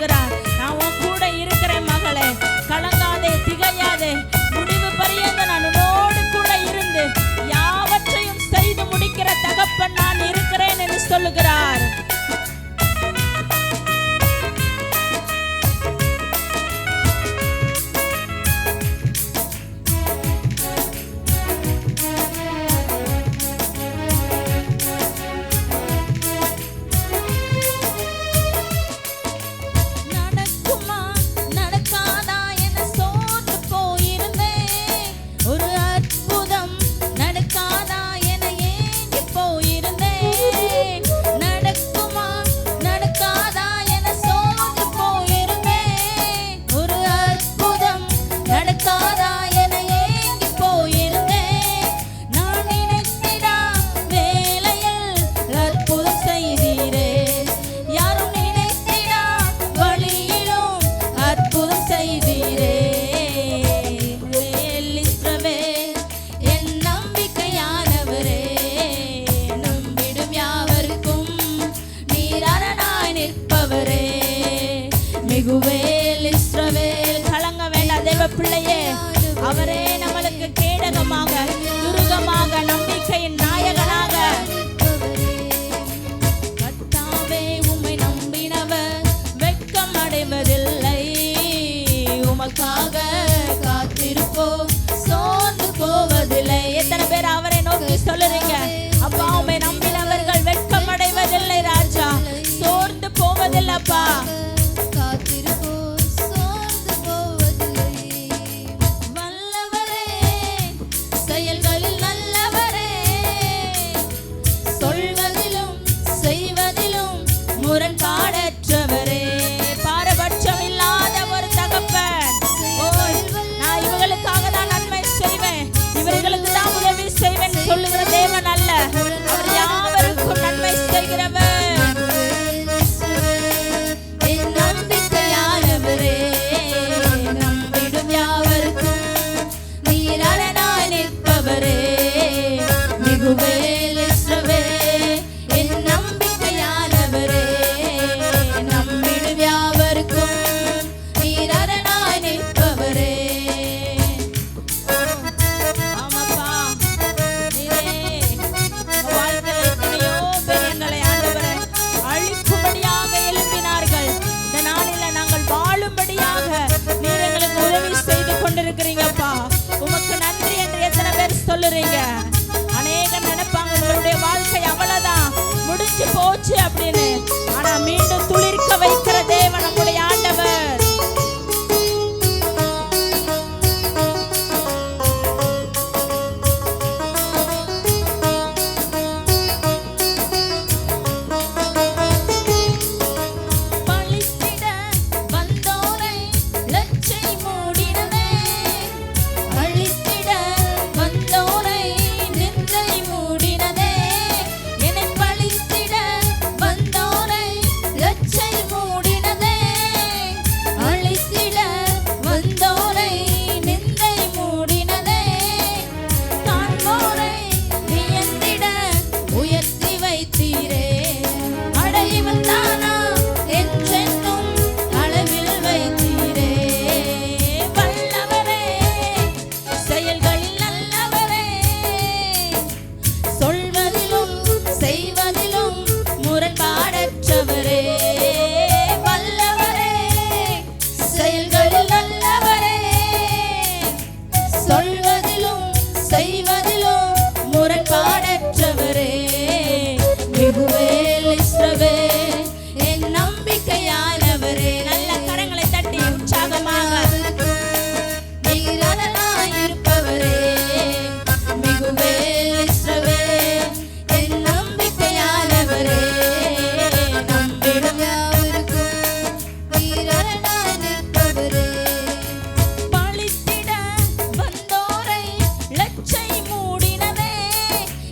சொல்லுகிறார். நான் உன் கூட இருக்கிறேன் மகளே கலங்காதே திகையாதே. முடிவு பரியந்த நான் உன்னோடு கூட இருந்து யாவற்றையும் செய்து முடிக்கிற தகப்பன் நான் இருக்கிறேன் என்று சொல்லுகிறார். அவரே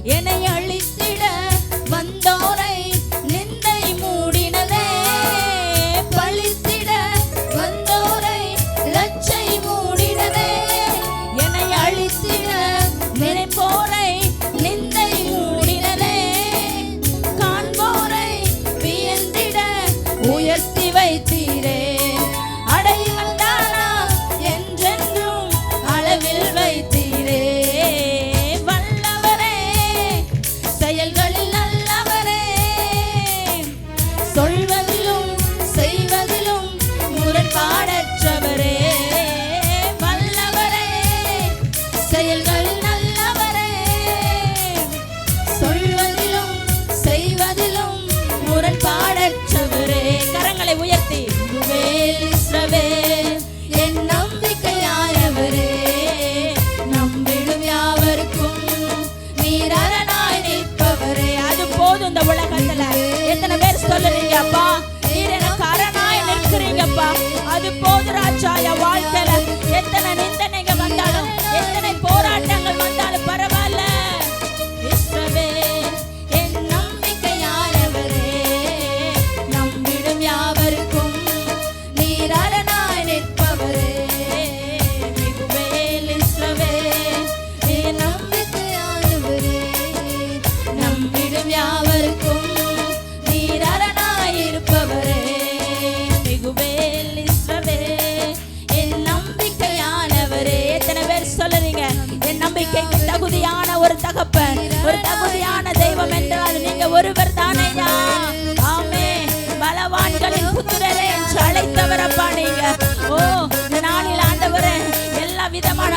என்னை அழித்திட வந்தோரை நிந்தை மூடினதே. பழித்திட வந்தோரை லச்சை மூடினதே. என்னை அழித்திட நினைப்போரை நிந்தை மூடினதே. காண்போரை வியந்திட உயர்த்த தகுதியான தெய்வம் என்றால் நீங்க ஒருவர் தானையா? ஆமே. பலவான்களின் புத்திரரே என்று அழைத்தவரப்பா நீங்க. ஓ இந்த நாளில் ஆண்டவரே எல்லா விதமான